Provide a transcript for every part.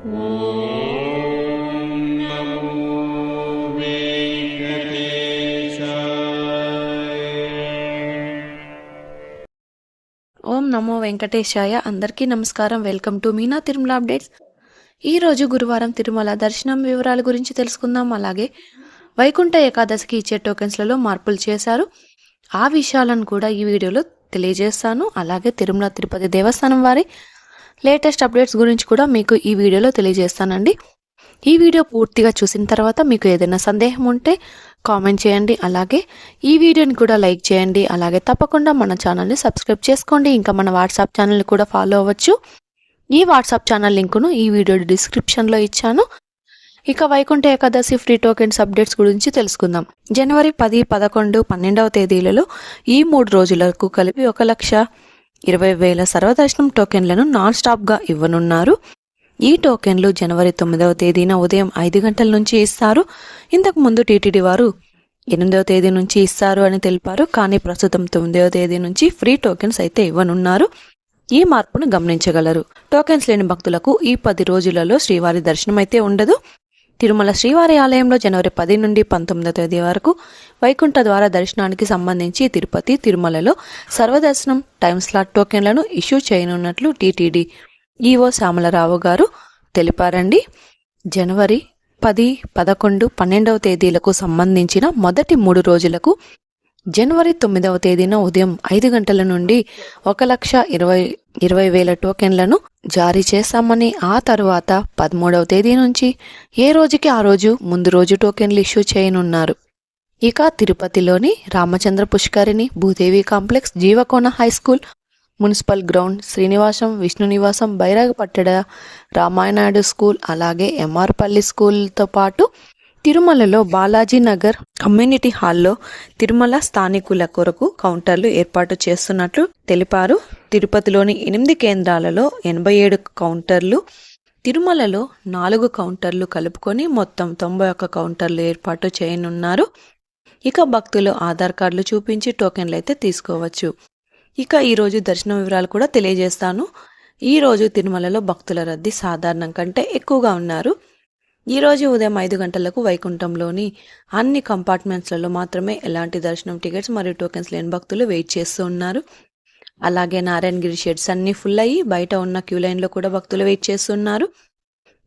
ఓం నమో వెంకటేశాయ. అందరికీ నమస్కారం. Welcome to Meena Tirumala updates. ఈ రోజు గురువారం తిరుమల దర్శనం వివరాల గురించి తెలుసుకుందాం. అలాగే వైకుంఠ ఏకాదశికి ఇచ్చే టోకెన్స్లలో మార్పులు చేశారు. ఆ విషయాలను కూడా ఈ వీడియోలో తెలియజేస్తాను. అలాగే తిరుమల తిరుపతి దేవస్థానం వారి లేటెస్ట్ అప్డేట్స్ గురించి కూడా మీకు ఈ వీడియోలో తెలియజేస్తానండి. ఈ వీడియో పూర్తిగా చూసిన తర్వాత మీకు ఏదైనా సందేహం ఉంటే కామెంట్ చేయండి. అలాగే ఈ వీడియోని కూడా లైక్ చేయండి. అలాగే తప్పకుండా మన ఛానల్ని సబ్స్క్రైబ్ చేసుకోండి. ఇంకా మన వాట్సాప్ ఛానల్ని కూడా ఫాలో అవ్వచ్చు. ఈ వాట్సాప్ ఛానల్ లింకును ఈ వీడియో డిస్క్రిప్షన్లో ఇచ్చాను. ఇక Vaikuntha Ekadashi free tokens updates గురించి తెలుసుకుందాం. జనవరి పది పదకొండు పన్నెండవ తేదీలలో ఈ మూడు రోజులకు కలిపి ఒక లక్ష ఇరవై వేల సర్వదర్శనం టోకెన్లను నాన్ స్టాప్గా ఇవ్వనున్నారు. ఈ టోకెన్లు జనవరి తొమ్మిదవ తేదీన ఉదయం ఐదు గంటల నుంచి ఇస్తారు. ఇంతకు ముందు టీటీడీ వారు ఎనిమిదవ తేదీ నుంచి ఇస్తారు అని తెలిపారు. కానీ ప్రస్తుతం తొమ్మిదవ తేదీ నుంచి ఫ్రీ టోకెన్స్ అయితే ఇవ్వనున్నారు. ఈ మార్పును గమనించగలరు. టోకెన్స్ లేని భక్తులకు ఈ పది రోజులలో శ్రీవారి దర్శనం అయితే ఉండదు. తిరుమల శ్రీవారి ఆలయంలో జనవరి పది నుండి పంతొమ్మిదో తేదీ వరకు వైకుంఠ ద్వార దర్శనానికి సంబంధించి తిరుపతి తిరుమలలో సర్వదర్శనం టైం స్లాట్ టోకెన్లను ఇష్యూ చేయనున్నట్లు టీటీడీ ఈవో శ్యామలరావు గారు తెలిపారండి. జనవరి పది పదకొండు పన్నెండవ తేదీలకు సంబంధించిన మొదటి మూడు రోజులకు జనవరి తొమ్మిదవ తేదీన ఉదయం ఐదు గంటల నుండి ఒక లక్ష ఇరవై ఇరవై వేల టోకెన్లను జారీ చేస్తామని ఆ తరువాత పదమూడవ తేదీ నుంచి ఏ రోజుకి ఆ రోజు ముందు రోజు టోకెన్లు ఇష్యూ చేయనున్నారు. ఇక తిరుపతిలోని Ramachandra Pushkarini Bhudevi complex Jeevakona high school municipal ground Srinivasam Vishnu Nivasam Bairagipatteda Ramanaidu school అలాగే ఎంఆర్పల్లి స్కూల్తో పాటు తిరుమలలో బాలాజీ నగర్ కమ్యూనిటీ హాల్లో తిరుమల స్థానికుల కొరకు కౌంటర్లు ఏర్పాటు చేస్తున్నట్లు తెలిపారు. తిరుపతిలోని ఎనిమిది కేంద్రాలలో ఎనభై ఏడు కౌంటర్లు తిరుమలలో నాలుగు కౌంటర్లు కలుపుకొని మొత్తం తొంభై ఒక్క కౌంటర్లు ఏర్పాటు చేయనున్నారు. ఇక భక్తులు ఆధార్ కార్డులు చూపించి టోకెన్లు అయితే తీసుకోవచ్చు. ఇక ఈరోజు దర్శన వివరాలు కూడా తెలియజేస్తాను. ఈరోజు తిరుమలలో భక్తుల రద్దీ సాధారణం కంటే ఎక్కువగా ఉన్నారు. ఈరోజు ఉదయం ఐదు గంటలకు వైకుంఠంలోని అన్ని కంపార్ట్మెంట్స్లలో మాత్రమే ఎలాంటి దర్శనం టికెట్స్ మరియు టోకెన్స్ లేని భక్తులు వెయిట్ చేస్తూ ఉన్నారు. అలాగే నారాయణగిరి షెడ్స్ అన్ని ఫుల్ అయ్యి బయట ఉన్న క్యూ లైన్లో కూడా భక్తులు వెయిట్ చేస్తున్నారు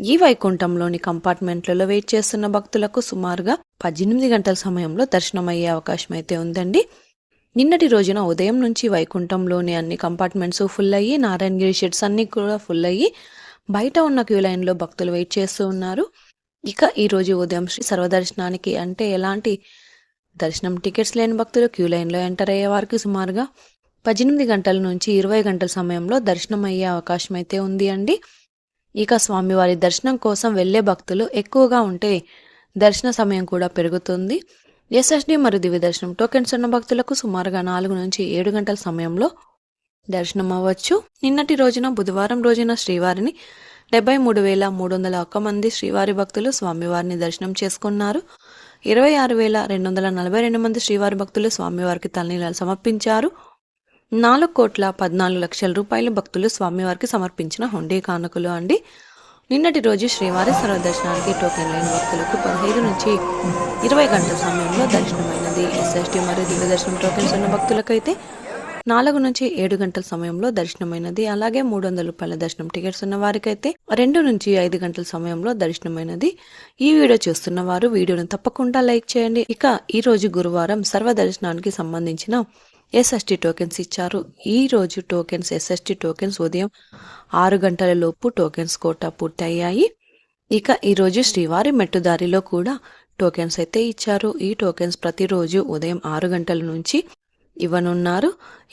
ఈ వైకుంఠంలోని కంపార్ట్మెంట్లలో వెయిట్ చేస్తున్న భక్తులకు సుమారుగా పద్దెనిమిది గంటల సమయంలో దర్శనం అయ్యే అవకాశం అయితే ఉందండి. నిన్నటి రోజున ఉదయం నుంచి వైకుంఠంలోని అన్ని కంపార్ట్మెంట్స్ ఫుల్ అయ్యి నారాయణగిరి షెడ్స్ అన్ని కూడా ఫుల్ అయ్యి బయట ఉన్న క్యూ లైన్లో భక్తులు వెయిట్ చేస్తూ ఉన్నారు. ఇక ఈ రోజు ఉదయం శ్రీ సర్వదర్శనానికి అంటే ఎలాంటి దర్శనం టికెట్స్ లేని భక్తులు క్యూ లైన్లో ఎంటర్ అయ్యే వారికి సుమారుగా పద్దెనిమిది గంటల నుంచి ఇరవై గంటల సమయంలో దర్శనం అయ్యే అవకాశం అయితే ఉంది అండి. ఇక స్వామివారి దర్శనం కోసం వెళ్ళే భక్తులు ఎక్కువగా ఉంటే దర్శన సమయం కూడా పెరుగుతుంది. ఎస్ఎస్డి మరియు దివ్య దర్శనం టోకెన్స్ ఉన్న భక్తులకు సుమారుగా నాలుగు నుంచి ఏడు గంటల సమయంలో దర్శనం అవ్వచ్చు నిన్నటి రోజున బుధవారం రోజున శ్రీవారిని డెబ్బై మూడు వేల మూడు వందల ఒక్క మంది శ్రీవారి భక్తులు స్వామివారిని దర్శనం చేసుకున్నారు. ఇరవై ఆరు వేల రెండు వందల నలభై రెండు మంది శ్రీవారి భక్తులు స్వామివారికి తలనీలాలు సమర్పించారు. నాలుగు కోట్ల పద్నాలుగు లక్షల రూపాయలు భక్తులు స్వామివారికి సమర్పించిన హుండీ కానుకలు అండి. నిన్నటి రోజు శ్రీవారి సర్వదర్శనానికి టోకెన్ లేని భక్తులకు పదిహేను నుంచి ఇరవై గంటల సమయంలో దర్శనమైనది. ఎస్ఎస్టీ మరియు దివ్య దర్శనం టోకెన్స్ ఉన్న భక్తులకైతే నాలుగు నుంచి ఏడు గంటల సమయంలో దర్శనమైనది. అలాగే మూడు వందల రూపాయల దర్శనం టికెట్స్ ఉన్న వారికైతే రెండు నుంచి ఐదు గంటల సమయంలో దర్శనమైనది. ఈ వీడియో చూస్తున్న వారు వీడియోను తప్పకుండా లైక్ చేయండి. ఇక ఈ రోజు గురువారం సర్వ దర్శనానికి సంబంధించిన ఎస్ఎస్టీ టోకెన్స్ ఇచ్చారు. ఈ రోజు టోకెన్స్ ఎస్ఎస్టీ టోకెన్స్ ఉదయం ఆరు గంటల లోపు టోకెన్స్ కోటా పూర్తయ్యాయి. ఇక ఈరోజు శ్రీవారి మెట్టుదారిలో కూడా టోకెన్స్ అయితే ఇచ్చారు. ఈ టోకెన్స్ ప్రతిరోజు ఉదయం ఆరు గంటల నుంచి ఇవ్వనున్నారు.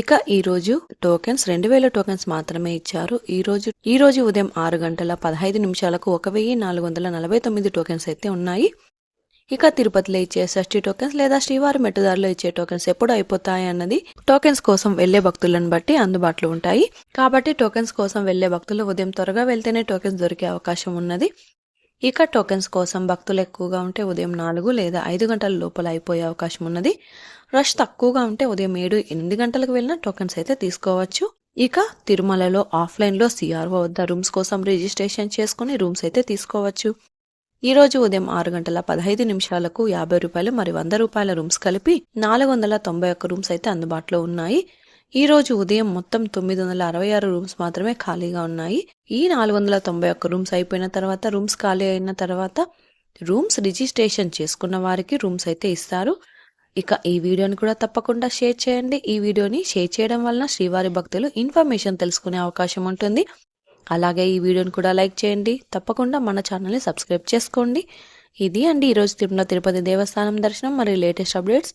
ఇక ఈరోజు టోకెన్స్ రెండు వేల టోకెన్స్ మాత్రమే ఇచ్చారు. ఈ రోజు ఈ రోజు ఉదయం ఆరు గంటల పదహైదు నిమిషాలకు ఒక వెయ్యి నాలుగు వందల నలభై తొమ్మిది టోకెన్స్ అయితే ఉన్నాయి. ఇక తిరుపతిలో ఇచ్చే షష్ఠి టోకెన్స్ లేదా శ్రీవారి మెట్టుదారిలో ఇచ్చే టోకెన్స్ ఎప్పుడు అయిపోతాయి అన్నది టోకెన్స్ కోసం వెళ్ళే భక్తులను బట్టి అందుబాటులో ఉంటాయి. కాబట్టి టోకెన్స్ కోసం వెళ్ళే భక్తులు ఉదయం త్వరగా వెళ్తేనే టోకెన్స్ దొరికే అవకాశం ఉన్నది. ఇక టోకెన్స్ కోసం భక్తులు ఎక్కువగా ఉంటే ఉదయం నాలుగు లేదా ఐదు గంటల లోపల అయిపోయే అవకాశం ఉన్నది. రష్ తక్కువగా ఉంటే ఉదయం ఏడు ఎనిమిది గంటలకు వెళ్ళిన టోకెన్స్ అయితే తీసుకోవచ్చు. ఇక తిరుమలలో ఆఫ్లైన్లో సిఆర్ఓ వద్ద రూమ్స్ కోసం రిజిస్ట్రేషన్ చేసుకుని రూమ్స్ అయితే తీసుకోవచ్చు. ఈ రోజు ఉదయం ఆరు గంటల పదహైదు నిమిషాలకు యాభై రూపాయలు మరి వంద రూపాయల రూమ్స్ కలిపి నాలుగు వందల తొంభై ఒక్క రూమ్స్ అయితే అందుబాటులో ఉన్నాయి. ఈ రోజు ఉదయం మొత్తం తొమ్మిది వందల అరవై ఆరు రూమ్స్ మాత్రమే ఖాళీగా ఉన్నాయి. ఈ నాలుగు వందల తొంభై ఒక్క రూమ్స్ అయిపోయిన తర్వాత రూమ్స్ ఖాళీ అయిన తర్వాత రూమ్స్ రిజిస్ట్రేషన్ చేసుకున్న వారికి రూమ్స్ అయితే ఇస్తారు. ఇక ఈ వీడియోని కూడా తప్పకుండా షేర్ చేయండి. ఈ వీడియోని షేర్ చేయడం వలన శ్రీవారి భక్తులు ఇన్ఫర్మేషన్ తెలుసుకునే అవకాశం ఉంటుంది. అలాగే ఈ వీడియోని కూడా లైక్ చేయండి. తప్పకుండా మన ఛానల్ని సబ్స్క్రైబ్ చేసుకోండి. ఇది అండి ఈరోజు తిరుమల తిరుపతి దేవస్థానం దర్శనం. మరియు లేటెస్ట్ అప్డేట్స్